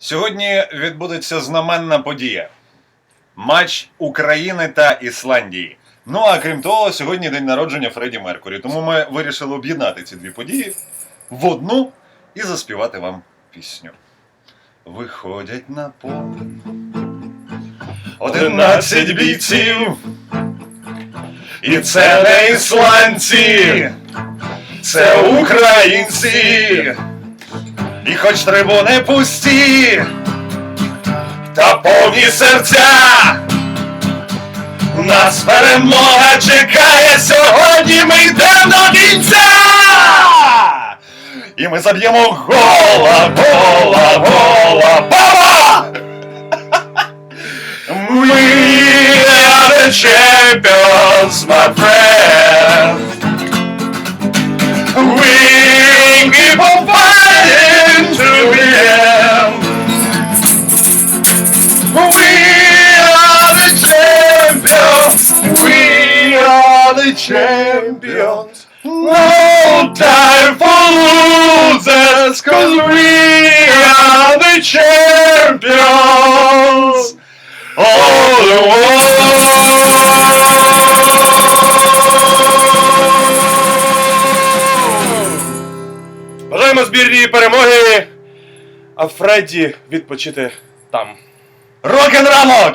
Сьогодні відбудеться знаменна подія. Матч України та Ісландії. Ну а крім того, сьогодні день народження Фредді Меркурі. Тому ми вирішили об'єднати ці дві події в одну і заспівати вам пісню. Виходять на поле. Одинадцять бійців. І це не ісландці, це українці. І хоч трибуни пусті, та повні серця. Нас перемога чекає сьогодні, ми йдемо до кінця! І ми заб'ємо гола, гола, гола, гола! We are the champions, my friend. We keep on fighting are champions. No time for losers, cause we are the champions. All the world. Бажаємо збірній перемоги, а Фредді відпочити там. Рок-н-ранок!